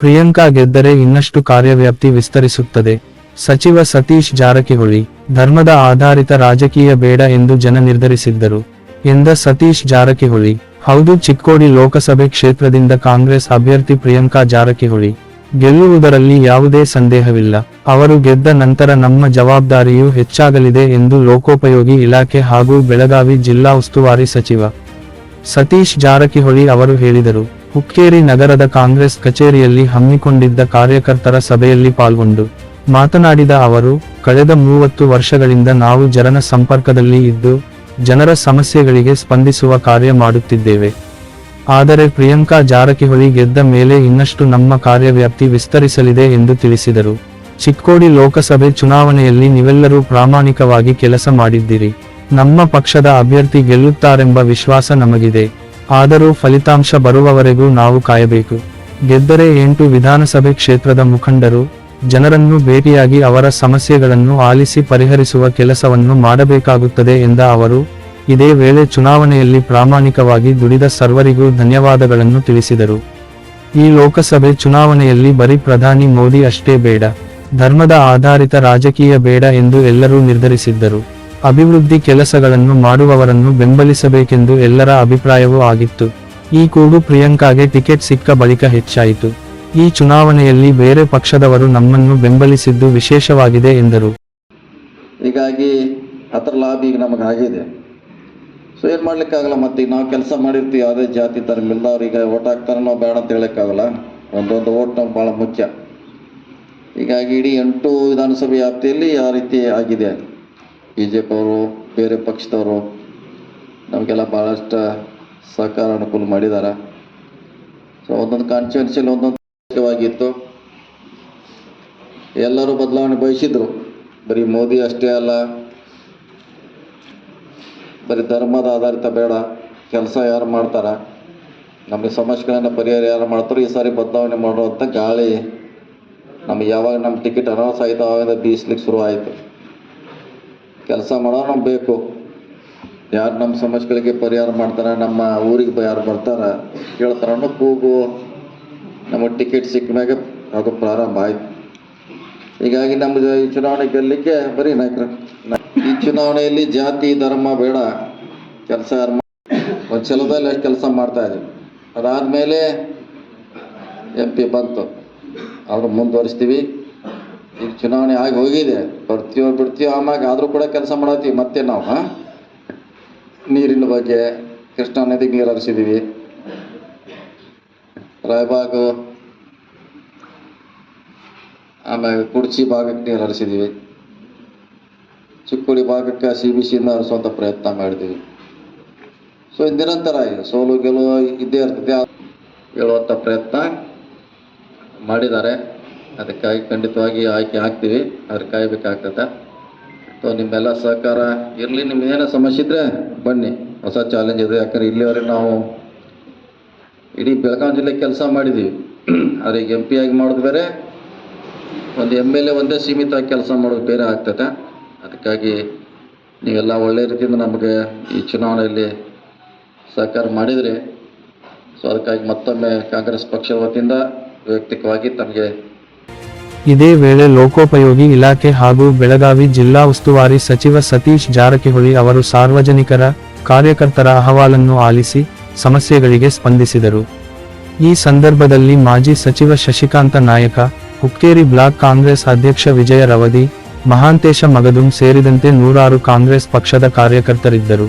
ಪ್ರಿಯಾಂಕಾ ಗೆದ್ದರೆ ಇನ್ನಷ್ಟು ಕಾರ್ಯವ್ಯಾಪ್ತಿ ವಿಸ್ತರಿಸುತ್ತದೆ. ಸಚಿವ ಸತೀಶ್ ಜಾರಕಿಹೊಳಿ, ಧರ್ಮದ ಆಧಾರಿತ ರಾಜಕೀಯ ಬೇಡ ಎಂದು ಜನ ನಿರ್ಧರಿಸಿದ್ದರು. ಎಂದ ಸತೀಶ್ ಜಾರಕಿಹೊಳಿ, ಹೌದು ಚಿಕ್ಕೋಡಿ ಲೋಕಸಭೆ ಕ್ಷೇತ್ರದಿಂದ ಕಾಂಗ್ರೆಸ್ ಅಭ್ಯರ್ಥಿ ಪ್ರಿಯಾಂಕಾ ಜಾರಕಿಹೊಳಿ. ಗೆಲ್ಲುವುದರಲ್ಲಿ ಯಾವುದೇ ಸಂದೇಹವಿಲ್ಲ. ಅವರು ಗೆದ್ದ ನಂತರ ನಮ್ಮ ಜವಾಬ್ದಾರಿಯೂ ಹೆಚ್ಚಾಗಲಿದೆ ಎಂದು ಲೋಕೋಪಯೋಗಿ ಇಲಾಖೆ ಹಾಗೂ ಬೆಳಗಾವಿ ಜಿಲ್ಲಾ ಉಸ್ತುವಾರಿ ಸಚಿವ ಸತೀಶ್ ಜಾರಕಿಹೊಳಿ ಅವರು ಹೇಳಿದರು. ಹುಕ್ಕೇರಿ ನಗರದ ಕಾಂಗ್ರೆಸ್ ಕಚೇರಿಯಲ್ಲಿ ಹಮ್ಮಿಕೊಂಡಿದ್ದ ಕಾರ್ಯಕರ್ತರ ಸಭೆಯಲ್ಲಿ ಪಾಲ್ಗೊಂಡು ಮಾತನಾಡಿದ ಅವರು, ಕಳೆದ ಮೂವತ್ತು ವರ್ಷಗಳಿಂದ ನಾವು ಜನರ ಸಂಪರ್ಕದಲ್ಲಿ ಇದ್ದು, ಜನರ ಸಮಸ್ಯೆಗಳಿಗೆ ಸ್ಪಂದಿಸುವ ಕಾರ್ಯ ಮಾಡುತ್ತಿದ್ದೇವೆ. ಆದರೆ ಪ್ರಿಯಾಂಕಾ ಜಾರಕಿಹೊಳಿ ಗೆದ್ದ ಮೇಲೆ ಇನ್ನಷ್ಟು ನಮ್ಮ ಕಾರ್ಯವ್ಯಾಪ್ತಿ ವಿಸ್ತರಿಸಲಿದೆ ಎಂದು ತಿಳಿಸಿದರು. ಚಿಕ್ಕೋಡಿ ಲೋಕಸಭೆ ಚುನಾವಣೆಯಲ್ಲಿ ನೀವೆಲ್ಲರೂ ಪ್ರಾಮಾಣಿಕವಾಗಿ ಕೆಲಸ ಮಾಡಿದ್ದೀರಿ. ನಮ್ಮ ಪಕ್ಷದ ಅಭ್ಯರ್ಥಿ ಗೆಲ್ಲುತ್ತಾರೆಂಬ ವಿಶ್ವಾಸ ನಮಗಿದೆ. ಆದರೂ ಫಲಿತಾಂಶ ಬರುವವರೆಗೂ ನಾವು ಕಾಯಬೇಕು. ಗೆದ್ದರೆ ಎಂಟು ವಿಧಾನಸಭೆ ಕ್ಷೇತ್ರದ ಮುಖಂಡರು, ಜನರನ್ನು ಭೇಟಿಯಾಗಿ ಅವರ ಸಮಸ್ಯೆಗಳನ್ನು ಆಲಿಸಿ ಪರಿಹರಿಸುವ ಕೆಲಸವನ್ನು ಮಾಡಬೇಕಾಗುತ್ತದೆ ಎಂದ ಅವರು, ಇದೇ ವೇಳೆ ಚುನಾವಣೆಯಲ್ಲಿ ಪ್ರಾಮಾಣಿಕವಾಗಿ ದುಡಿದ ಸರ್ವರಿಗೂ ಧನ್ಯವಾದಗಳನ್ನು ತಿಳಿಸಿದರು. ಈ ಲೋಕಸಭೆ ಚುನಾವಣೆಯಲ್ಲಿ ಬರೀ ಪ್ರಧಾನಿ ಮೋದಿ ಅಷ್ಟೇ ಬೇಡ, ಧರ್ಮದ ಆಧಾರಿತ ರಾಜಕೀಯ ಬೇಡ ಎಂದು ಎಲ್ಲರೂ ನಿರ್ಧರಿಸಿದ್ದರು. ಅಭಿವೃದ್ಧಿ ಕೆಲಸಗಳನ್ನು ಮಾಡುವವರನ್ನು ಬೆಂಬಲಿಸಬೇಕೆಂದು ಎಲ್ಲರ ಅಭಿಪ್ರಾಯವೂ ಆಗಿತ್ತು. ಈ ಕೂಗು ಪ್ರಿಯಾಂಕಾಗೆ ಟಿಕೆಟ್ ಸಿಕ್ಕ ಬಳಿಕ ಹೆಚ್ಚಾಯಿತು. ಈ ಚುನಾವಣೆಯಲ್ಲಿ ಬೇರೆ ಪಕ್ಷದವರು ನಮ್ಮನ್ನು ಬೆಂಬಲಿಸಿದ್ದು ವಿಶೇಷವಾಗಿದೆ ಎಂದರು. ಹೀಗಾಗಿ ಅದರ ಲಾಭ ಈಗ ನಮಗೆ ಆಗಿದೆ. ಸೊ ಏನು ಮಾಡ್ಲಿಕ್ಕಾಗಲ್ಲ ಮತ್ತೆ ನಾವು ಕೆಲಸ ಮಾಡಿರ್ತೀವಿ, ಯಾವುದೇ ಜಾತಿ, ಧರ್ಮ ಅವ್ರಿಗೆ ಓಟ್ ಹಾಕ್ತಾರೆ ನಾವು ಬೇಡ ಅಂತ ಹೇಳೋಕ್ಕಾಗಲ್ಲ. ಒಂದೊಂದು ಓಟ್ ನಮ್ಗೆ ಭಾಳ ಮುಖ್ಯ. ಹೀಗಾಗಿ ಇಡೀ ಎಂಟು ವಿಧಾನಸಭೆ ವ್ಯಾಪ್ತಿಯಲ್ಲಿ ಯಾವ ರೀತಿ ಆಗಿದೆ. ಬಿ ಜೆ ಪಿ ಅವರು ಬೇರೆ ಪಕ್ಷದವರು ನಮಗೆಲ್ಲ ಭಾಳಷ್ಟು ಸಹಕಾರ ಅನುಕೂಲ ಮಾಡಿದ್ದಾರೆ. ಸೊ ಒಂದೊಂದು ಕಾನ್ಸ್ಟಿಟ್ಯೂನ್ಸಿಯಲ್ಲಿ ಒಂದೊಂದು ಎಲ್ಲರೂ ಬದಲಾವಣೆ ಬಯಸಿದ್ರು. ಬರೀ ಮೋದಿ ಅಷ್ಟೇ ಅಲ್ಲ. ಬರೀ ಧರ್ಮದ ಆಧಾರಿತ ಬೇಡ. ಕೆಲಸ ಯಾರು ಮಾಡ್ತಾರೆ? ನಮ್ಮ ಸಮಸ್ಯೆಗಳನ್ನು ಪರಿಹಾರ ಯಾರು ಮಾಡ್ತಾರೋ ಈ ಸಾರಿ ಬದಲಾವಣೆ ಮಾಡುವಂಥ ಗಾಳಿ ನಮ್ಗೆ ಯಾವಾಗ ನಮ್ಮ ಟಿಕೆಟ್ ಅನೌನ್ಸ್ ಆಯಿತು ಆವಾಗ ಬೀಸ್ಲಿಕ್ಕೆ ಶುರು ಆಯಿತು. ಕೆಲಸ ಮಾಡೋನು ಬೇಕು. ಯಾರು ನಮ್ಮ ಸಮಸ್ಯೆಗಳಿಗೆ ಪರಿಹಾರ ಮಾಡ್ತಾರೆ, ನಮ್ಮ ಊರಿಗೆ ಯಾರು ಬರ್ತಾರೆ ಕೇಳ್ತಾರ ಅನ್ನೋ ಕೂಗು. ನಮಗೆ ಟಿಕೆಟ್ ಸಿಕ್ಕ ಮ್ಯಾಗ ಅದು ಪ್ರಾರಂಭ ಆಯ್ತು. ಹೀಗಾಗಿ ನಮ್ಮ ಈ ಚುನಾವಣೆ ಗೆಲ್ಲಲಿಕ್ಕೆ ಬರೀ ನಾಯಕರ ಈ ಚುನಾವಣೆಯಲ್ಲಿ ಜಾತಿ, ಧರ್ಮ, ಬೇಡ. ಕೆಲಸ ಯಾರು ಒಂದು ಛಲದಲ್ಲಿ ಅಷ್ಟು ಕೆಲಸ ಮಾಡ್ತಾ ಇದ್ದೀವಿ ಅದಾದಮೇಲೆ ಎಂ ಪಿ ಬಂತು. ಅವ್ರು ಮುಂದುವರಿಸ್ತೀವಿ. ಈಗ ಚುನಾವಣೆ ಆಗಿ ಹೋಗಿದೆ. ಬರ್ತೀವೋ ಬಿಡ್ತೀವೋ ಆಮ್ಯಾಗ ಆದರೂ ಕೂಡ ಕೆಲಸ ಮಾಡತ್ತೀವಿ. ಮತ್ತೆ ನಾವು ನೀರಿನ ಬಗ್ಗೆ ಕೃಷ್ಣಾ ನದಿಗೆ ನೀರು ಹರಿಸಿದ್ದೀವಿ ರಾಯಬಾಗು, ಆಮ್ಯಾಗ ಕುಡ್ಚಿ ಭಾಗಕ್ಕೆ ನೀರು ಹರಿಸಿದ್ದೀವಿ ಚಿಕ್ಕೋಡಿ ಭಾಗಕ್ಕೆ ಸಿ ಬಿ ಸಿಯಿಂದ ಹರಿಸುವಂಥ ಪ್ರಯತ್ನ ಮಾಡಿದ್ದೀವಿ ಸೊ ನಿರಂತರ ಸೋಲು ಗೆಲುವು ಇದ್ದೇ ಇರ್ತದೆ ಹೇಳುವಂಥ ಪ್ರಯತ್ನ ಮಾಡಿದ್ದಾರೆ. ಅದಕ್ಕಾಗಿ ಖಂಡಿತವಾಗಿ ಆಯ್ಕೆ ಆಗ್ತೀವಿ ಅದ್ರ ಕಾಯ್ಬೇಕಾಗ್ತದೆ. ಸೊ, ನಿಮ್ಮೆಲ್ಲ ಸಹಕಾರ ಇರಲಿ ನಿಮ್ದೇನೋ ಸಮಸ್ಯೆ ಇದ್ದರೆ ಬನ್ನಿ. ಹೊಸ ಚಾಲೆಂಜ್ ಇದೆ, ಯಾಕಂದ್ರೆ ಇಲ್ಲಿವರೆಗೆ ನಾವು ಇಡೀ ಬೆಳಗಾವಿ ಜಿಲ್ಲೆ ಕೆಲಸ ಮಾಡಿದ್ದೀವಿ ಆದರೆ ಈಗ ಎಂ ಪಿ ಆಗಿ ಮಾಡೋದು ಬೇರೆ, ಒಂದು ಎಂ ಎಲ್ ಎ ಒಂದೇ ಸೀಮಿತವಾಗಿ ಕೆಲಸ ಮಾಡೋದು ಬೇರೆ ಆಗ್ತದೆ. ಅದಕ್ಕಾಗಿ ನೀವೆಲ್ಲ ಒಳ್ಳೆ ರೀತಿಯಿಂದ ನಮಗೆ ಈ ಚುನಾವಣೆಯಲ್ಲಿ ಸಹಕಾರ ಮಾಡಿದರೆ. ಸೊ, ಅದಕ್ಕಾಗಿ ಮತ್ತೊಮ್ಮೆ ಕಾಂಗ್ರೆಸ್ ಪಕ್ಷದ ವತಿಯಿಂದ ವೈಯಕ್ತಿಕವಾಗಿ ತಮಗೆ ಇದೇ ವೇಳೆ ಲೋಕೋಪಯೋಗಿ ಇಲಾಖೆ ಹಾಗೂ ಬೆಳಗಾವಿ ಜಿಲ್ಲಾ ಉಸ್ತುವಾರಿ ಸಚಿವ ಸತೀಶ್ ಜಾರಕಿಹೊಳಿ ಅವರು ಸಾರ್ವಜನಿಕರ ಕಾರ್ಯಕರ್ತರ ಅಹವಾಲನ್ನು ಆಲಿಸಿ ಸಮಸ್ಯೆಗಳಿಗೆ ಸ್ಪಂದಿಸಿದರು. ಈ ಸಂದರ್ಭದಲ್ಲಿ ಮಾಜಿ ಸಚಿವ ಶಶಿಕಾಂತ ನಾಯಕ, ಹುಕ್ಕೇರಿ ಬ್ಲಾಕ್ ಕಾಂಗ್ರೆಸ್ ಅಧ್ಯಕ್ಷ ವಿಜಯ ರವದಿ, ಮಹಾಂತೇಶ ಮಗದುಂ ಸೇರಿದಂತೆ ನೂರಾರು ಕಾಂಗ್ರೆಸ್ ಪಕ್ಷದ ಕಾರ್ಯಕರ್ತರಿದ್ದರು.